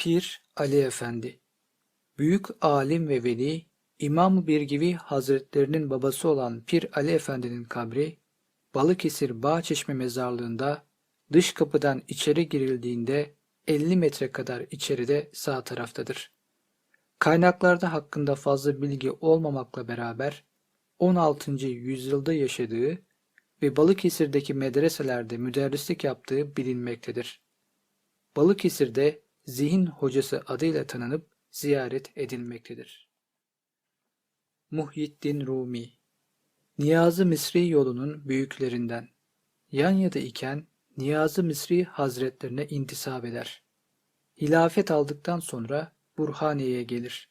Pir Ali Efendi Büyük alim ve veli İmam-ı Birgivi Hazretlerinin babası olan Pir Ali Efendi'nin kabri Balıkesir Bağçeşme mezarlığında dış kapıdan içeri girildiğinde 50 metre kadar içeride sağ taraftadır. Kaynaklarda hakkında fazla bilgi olmamakla beraber 16. yüzyılda yaşadığı ve Balıkesir'deki medreselerde müderrislik yaptığı bilinmektedir. Balıkesir'de zihin hocası adıyla tanınıp ziyaret edilmektedir. Muhyiddin Rumi Niyazi Misri yolunun büyüklerinden. Yanya'da iken Niyazi Misri Hazretlerine intisap eder. Hilafet aldıktan sonra Burhaniye'ye gelir.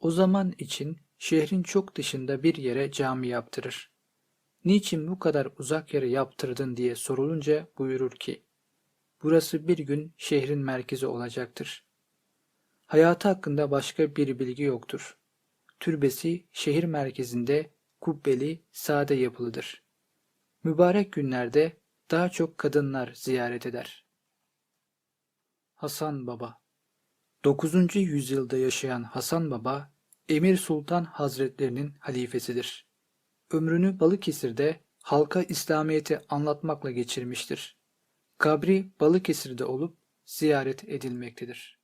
O zaman için şehrin çok dışında bir yere cami yaptırır. Niçin bu kadar uzak yere yaptırdın diye sorulunca buyurur ki, burası bir gün şehrin merkezi olacaktır. Hayatı hakkında başka bir bilgi yoktur. Türbesi şehir merkezinde kubbeli, sade yapılıdır. Mübarek günlerde daha çok kadınlar ziyaret eder. Hasan Baba 9. yüzyılda yaşayan Hasan Baba, Emir Sultan Hazretlerinin halifesidir. Ömrünü Balıkesir'de halka İslamiyet'i anlatmakla geçirmiştir. Kabri Balıkesir'de olup ziyaret edilmektedir.